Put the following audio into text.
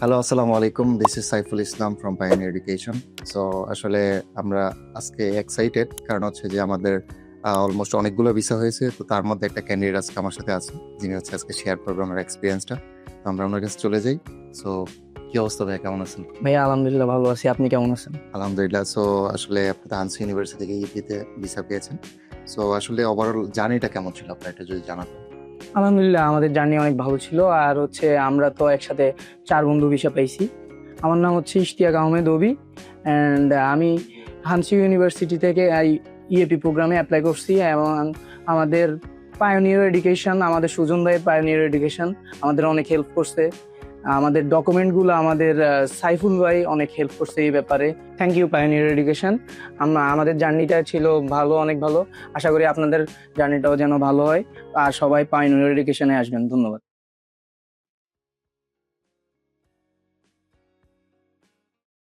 Hello আসসালামু আলাইকুম this is Saiful Islam from Pine Education so আসলে আমরা আজকে এক্সাইটেড কারণ হচ্ছে যে আমাদের অলমোস্ট অনেকগুলো ভিসা হয়েছে। তো তার মধ্যে একটা ক্যান্ডিডেট আজকে আমার সাথে আছে যিনি হচ্ছে আজকে শেয়ার করবে আমার এক্সপিরিয়েন্সটা তো আমরা ওনার কাছে চলে যাই। সো কি অবস্থা ভাই কেমন আছেন? ভাইয়া আলহামদুলিল্লাহ ভালো আছি। আপনি কেমন আছেন? আলহামদুলিল্লাহ। সো আসলে আপনি আনসি ইউনিভার্সিটি থেকে ইপিতে ভিসা পেয়েছেন। সো আসলে ওভারঅল জার্নিটা কেমন ছিল আপনার? এটা যদি জানাতেন। আলহামদুলিল্লাহ, আমাদের জার্নি অনেক ভালো ছিল। আর হচ্ছে আমরা তো একসাথে চার বন্ধু ভিসা পাইছি। আমার নাম হচ্ছে ইশতিয়াক আহমেদ ওবি অ্যান্ড আমি হানসি ইউনিভার্সিটি থেকে ইএপি প্রোগ্রামে অ্যাপ্লাই করছি এবং আমাদের পায়োনিয়ার এডুকেশন আমাদের সুজন ভাইয়ের পায়োনিয়ার এডুকেশন আমাদের অনেক হেল্প করছে। আমাদের ডকুমেন্টগুলো আমাদের সাইফুল ভাই অনেক হেল্প করছে এই ব্যাপারে। থ্যাংক ইউ পায়োনিয়ার এডুকেশন আমাদের জার্নিটা ছিল ভালো, অনেক ভালো। আশা করি আপনাদের জার্নিটাও যেন ভালো হয়। আর সবাই পাইনিয়ার এডুকেশনে আসবেন। ধন্যবাদ।